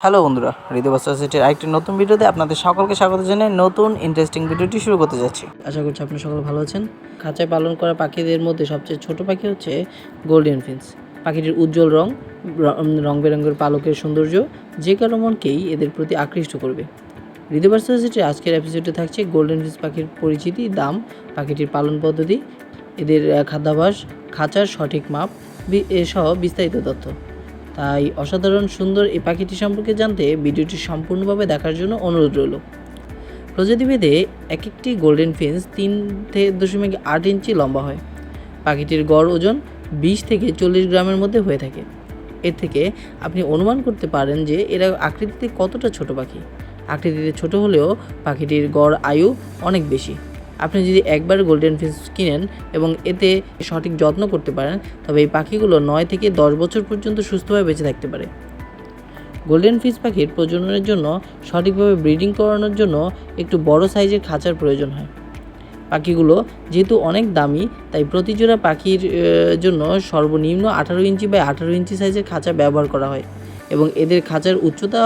Hello বন্ধুরা বস্ত্র সিটির আরেকটি নতুন ভিডিওতে আপনাদের সকলকে স্বাগত জানিয়ে নতুন ইন্টারেস্টিং ভিডিওটি শুরু করতে যাচ্ছি। আশা করছি আপনারা সকলে ভালো আছেন। খাঁচায় পালন করা পাখিদের মধ্যে সবচেয়ে ছোট পাখি হচ্ছে গোল্ডেন ফিন্স পাখিটির উজ্জ্বল রং রং বেরঙের পালকের সৌন্দর্য যে কারও মনকেই এদের প্রতি আকৃষ্ট করবে। বস্ত্র সিটির আজকের এপিসোডে থাকছে গোল্ডেন ফিন্স পাখির পরিচিতি দাম পাখিটির পালন পদ্ধতি এদের আহ, খাদ্যাভ্যাস খাঁচার সঠিক মাপ এসহ বিস্তারিত তথ্য। তাই অসাধারণ সুন্দর এই পাখিটি সম্পর্কে জানতে ভিডিওটি সম্পূর্ণভাবে দেখার জন্য অনুরোধ রইল। প্রজাতিভেদে এক একটি গোল্ডেন ফিন্স তিন থেকে দশমিক আট ইঞ্চি লম্বা হয়। পাখিটির গড় ওজন বিশ থেকে চল্লিশ গ্রামের মধ্যে হয়ে থাকে। এর থেকে আপনি অনুমান করতে পারেন যে এরা আকৃতিতে কতটা ছোট পাখি। আকৃতিতে ছোট হলেও পাখিটির গড় আয়ু অনেক বেশি। আপনি যদি একবার গোল্ডেন ফিস কিনেন এবং এতে সঠিক যত্ন করতে পারেন, তবে এই পাখিগুলো নয় থেকে দশ বছর পর্যন্ত সুস্থভাবে বেঁচে থাকতে পারে। গোল্ডেন ফিস পাখির প্রজননের জন্য সঠিকভাবে ব্রিডিং করানোর জন্য একটু বড় সাইজের খাঁচার প্রয়োজন হয়। পাখিগুলো যেহেতু অনেক দামি, তাই প্রতি জোড়া পাখির জন্য সর্বনিম্ন আঠারো ইঞ্চি বা আঠারো ইঞ্চি সাইজের খাঁচা ব্যবহার করা হয়। এবং এদের খাঁচার উচ্চতা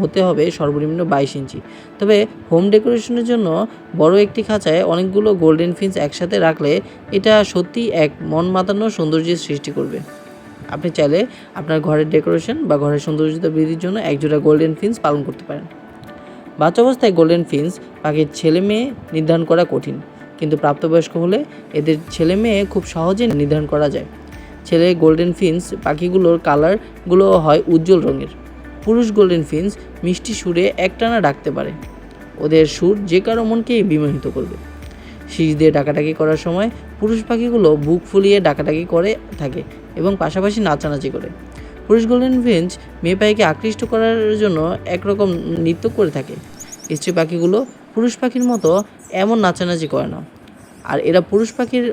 হতে হবে সর্বনিম্ন বাইশ ইঞ্চি। তবে হোম ডেকোরেশনের জন্য বড় একটি খাঁচায় অনেকগুলো গোল্ডেন ফিন্স একসাথে রাখলে এটা সত্যি এক মন মাতানো সৌন্দর্যের সৃষ্টি করবে। আপনি চাইলে আপনার ঘরের ডেকোরেশন বা ঘরের সৌন্দর্যতা বৃদ্ধির জন্য একজোড়া গোল্ডেন ফিন্স পালন করতে পারেন। বাচ্চা অবস্থায় গোল্ডেন ফিন্স পাখির ছেলে মেয়ে নির্ধারণ করা কঠিন, কিন্তু প্রাপ্তবয়স্ক হলে এদের ছেলে মেয়ে খুব সহজে নির্ধারণ করা যায়। ছেলে গোল্ডেন ফিন্স পাখিগুলোর কালারগুলো হয় উজ্জ্বল রঙের। পুরুষ গোল্ডেন ফিন্স মিষ্টি সুরে একটানা ডাকতে পারে। ওদের সুর যে কারও মনকেই বিমোহিত করবে। শীষ দিয়ে ডাকাডাকি করার সময় পুরুষ পাখিগুলো বুক ফুলিয়ে ডাকাডাকি করে থাকে এবং পাশাপাশি নাচানাচি করে। পুরুষ গোল্ডেন ফিন্স মেয়ে পাখিকে আকৃষ্ট করার জন্য একরকম নৃত্য করে থাকে। স্ত্রী পাখিগুলো পুরুষ পাখির মতো এমন নাচানাচি করে না। আর এরা পুরুষ পাখির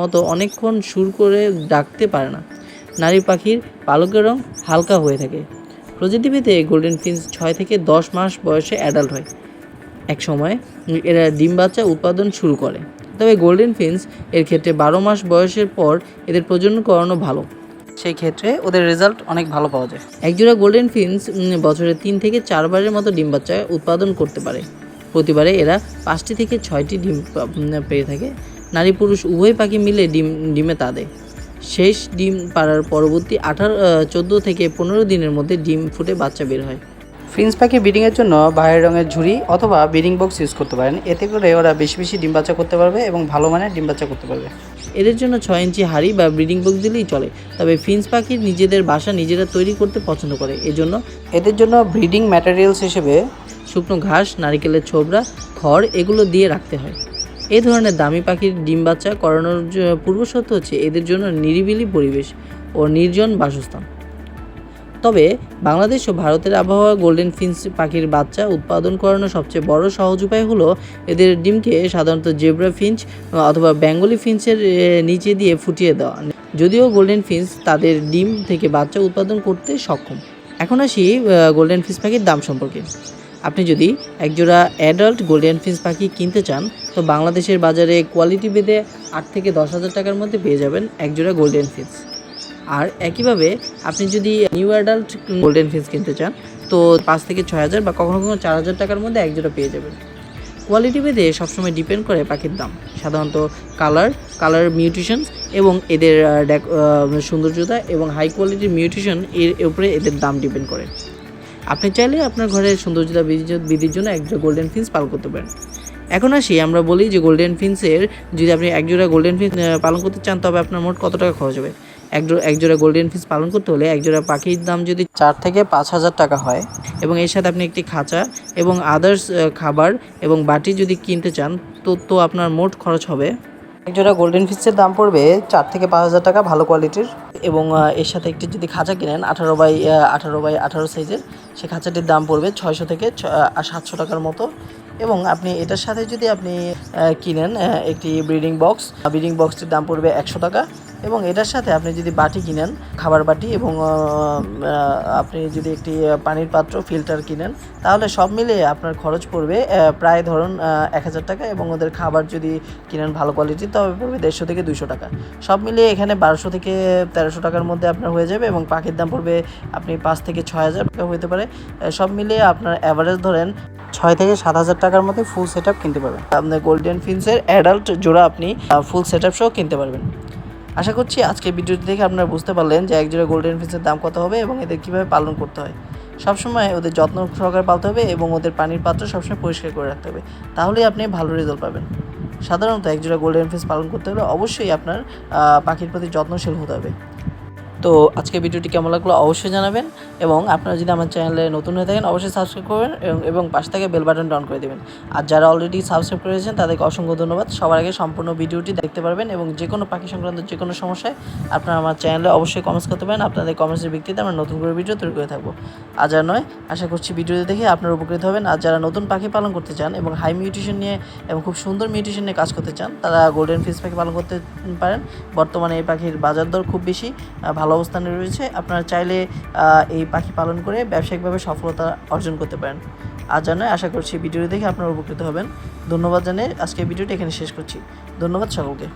মতো অনেকক্ষণ সুর করে ডাকতে পারে না। নারী পাখির পালকের রং হালকা হয়ে থাকে। প্রজাতিভেদে গোল্ডেন ফিন্স ছয় থেকে দশ মাস বয়সে অ্যাডাল্ট হয়। এক সময় এরা ডিম বাচ্চা উৎপাদন শুরু করে। তবে গোল্ডেন ফিন্স এর ক্ষেত্রে বারো মাস বয়সের পর এদের প্রজনন করানো ভালো। সেই ক্ষেত্রে ওদের রেজাল্ট অনেক ভালো পাওয়া যায়। একজোড়া গোল্ডেন ফিন্স বছরে তিন থেকে চারবারের মতো ডিম বাচ্চা উৎপাদন করতে পারে। প্রতিবারে এরা পাঁচটি থেকে ছয়টি ডিম পেয়ে থাকে। নারী পুরুষ উভয় পাখি মিলে ডিম ডিমে তা দেয় শেষ ডিম পাড়ার পরবর্তী আঠারো চোদ্দ থেকে পনেরো দিনের মধ্যে ডিম ফুটে বাচ্চা বের হয়। ফ্রিন্স পাখি ব্রিডিংয়ের জন্য বাইরের রঙের ঝুড়ি অথবা ব্রিডিং বক্স ইউজ করতে পারেন। এতে করে ওরা বেশি বেশি ডিম বাচ্চা করতে পারবে এবং ভালো মানের ডিম বাচ্চা করতে পারবে। এদের জন্য ছয় ইঞ্চি হাড়ি বা ব্রিডিং বক্স দিলেই চলে। তবে ফিন্স পাখি নিজেদের বাসা নিজেরা তৈরি করতে পছন্দ করে। এজন্য এদের জন্য ব্রিডিং ম্যাটেরিয়ালস হিসেবে শুকনো ঘাস, নারিকেলের ছোবড়া খড় এগুলো দিয়ে রাখতে হয়। এ ধরনের দামি পাখির ডিম বাচ্চা করানোর পূর্বশর্ত হচ্ছে এদের জন্য নিরিবিলি পরিবেশ ও নির্জন বাসস্থান। তবে বাংলাদেশ ও ভারতের আবহাওয়া গোল্ডেন ফিন্স পাখির বাচ্চা উৎপাদন করানোর সবচেয়ে বড় সহজ উপায় হলো এদের ডিমকে সাধারণত জেব্রা ফিঞ্চ অথবা বেঙ্গলি ফিন্সের নিচে দিয়ে ফুটিয়ে দেওয়া। যদিও গোল্ডেন ফিন্স তাদের ডিম থেকে বাচ্চা উৎপাদন করতে সক্ষম। এখন আসি গোল্ডেন ফিন্স পাখির দাম সম্পর্কে। আপনি যদি একজোড়া অ্যাডাল্ট গোল্ডেন ফিন্স পাখি কিনতে চান, তো বাংলাদেশের বাজারে কোয়ালিটি ভেদে আট থেকে দশ হাজার টাকার মধ্যে পেয়ে যাবেন একজোড়া গোল্ডেন ফিন্স আর একইভাবে আপনি যদি নিউ অ্যাডাল্ট গোল্ডেন ফিন্স কিনতে চান, তো পাঁচ থেকে ছয় হাজার বা কখনো কখনো চার হাজার টাকার মধ্যে একজোড়া পেয়ে যাবেন। কোয়ালিটি ভেদে সবসময় ডিপেন্ড করে পাখির দাম, সাধারণত কালার কালার মিউটিশন এবং এদের সৌন্দর্যতা এবং হাই কোয়ালিটির মিউটিশন এর উপরে এদের দাম ডিপেন্ড করে। আপনি চাইলে আপনার ঘরের সৌন্দর্যতা বৃদ্ধি- বৃদ্ধির জন্য একজোড়া গোল্ডেন ফিন্স পালন করতে পারেন। এখন আসি, আমরা বলি যে গোল্ডেন ফিন্সের যদি আপনি একজোড়া গোল্ডেন ফিন্স পালন করতে চান, তবে আপনার মোট কত টাকা খরচ হবে? একজোড়া একজোড়া গোল্ডেন ফিন্স পালন করতে হলে একজোড়া পাখির দাম যদি চার থেকে পাঁচ হাজার টাকা হয়, এবং এর সাথে আপনি একটি খাঁচা এবং আদার্স খাবার এবং বাটি যদি কিনতে চান, তো তো আপনার মোট খরচ হবে। একজোড়া গোল্ডেন ফিসের দাম পড়বে চার থেকে পাঁচ হাজার টাকা, ভালো কোয়ালিটির এবং এর সাথে একটি যদি খাঁচা কিনেন, আঠারো বাই আঠারো বাই আঠারো সাইজের সেই খাঁচাটির দাম পড়বে ছয়শো থেকে সাতশো টাকার মতো। এবং আপনি এটার সাথে যদি আপনি কিনেন একটি ব্রিডিং বক্স, ব্রিডিং বক্সটির দাম পড়বে একশো টাকা। এবং এটার সাথে আপনি যদি বাটি কিনেন, খাবার বাটি এবং আপনি যদি একটি পানির পাত্র, ফিল্টার কিনেন, তাহলে সব মিলিয়ে আপনার খরচ পড়বে প্রায় ধরুন এক হাজার টাকা এবং ওদের খাবার যদি কিনেন ভালো কোয়ালিটির তবে পড়বে দেড়শো থেকে দুশো টাকা। সব মিলিয়ে এখানে বারোশো থেকে তেরোশো টাকার মধ্যে আপনার হয়ে যাবে এবং পাখির দাম পড়বে আপনি পাঁচ থেকে ছয় হাজার টাকা হতে পারে। সব মিলিয়ে আপনার অ্যাভারেজ ধরেন ছয় থেকে সাত হাজার টাকার মধ্যে ফুল সেট কিনতে পারবেন। আপনার গোল্ডেন ফিন্সের অ্যাডাল্ট জোড়া আপনি ফুল সেট সহ কিনতে পারবেন। আশা করছি আজকে ভিডিওটি দেখে আপনারা বুঝতে পারলেন যে এক জোড়া গোল্ডেন ফিন্সের দাম কত হবে এবং এদের কীভাবে পালন করতে হয়। সবসময় ওদের যত্ন সহকারে পালতে হবে এবং ওদের পানির পাত্র সবসময় পরিষ্কার করে রাখতে হবে। তাহলেই আপনি ভালো রেজাল্ট পাবেন। সাধারণত একজোড়া গোল্ডেন ফিস পালন করতে হলে অবশ্যই আপনার পাখির প্রতি যত্নশীল হতে হবে। তো আজকে ভিডিওটি কেমন লাগল অবশ্যই জানাবেন এবং আপনারা যদি আমার চ্যানেলে নতুন হয়ে থাকেন অবশ্যই সাবস্ক্রাইব করবেন এবং- পাশ থেকে বেল বাটন অন করে দেবেন। আর যারা অলরেডি সাবস্ক্রাইব করেছেন তাদেরকে অসংখ্য ধন্যবাদ। সবার আগে সম্পূর্ণ ভিডিওটি দেখতে পারবেন এবং যে কোনো পাখি সংক্রান্ত যে কোনো সমস্যায় আপনারা আমার চ্যানেলে অবশ্যই কমেন্টস করতে পারেন। আপনাদের কমেন্টসের ভিত্তিতে আমরা নতুন করে ভিডিও তৈরি করে থাকব। আর আর নয় আশা করছি ভিডিওটি দেখে আপনারা উপকৃত হবেন। আর যারা নতুন পাখি পালন করতে চান এবং হাই মিউটেশন নিয়ে এবং খুব সুন্দর মিউটেশন নিয়ে কাজ করতে চান তারা গোল্ডেন ফিস পাখি পালন করতে পারেন। বর্তমানে এই পাখির বাজার দর খুব বেশি আহ, ভালো অবস্থানে রয়েছে, আপনারা চাইলে এই পাখি পালন করে ব্যবসায়িকভাবে সফলতা অর্জন করতে পারেন। আর জানায় আশা করছি ভিডিওটি দেখে আপনারা উপকৃত হবেন। ধন্যবাদ জানিয়ে আজকে ভিডিওটি এখানে শেষ করছি। ধন্যবাদ সকলকে।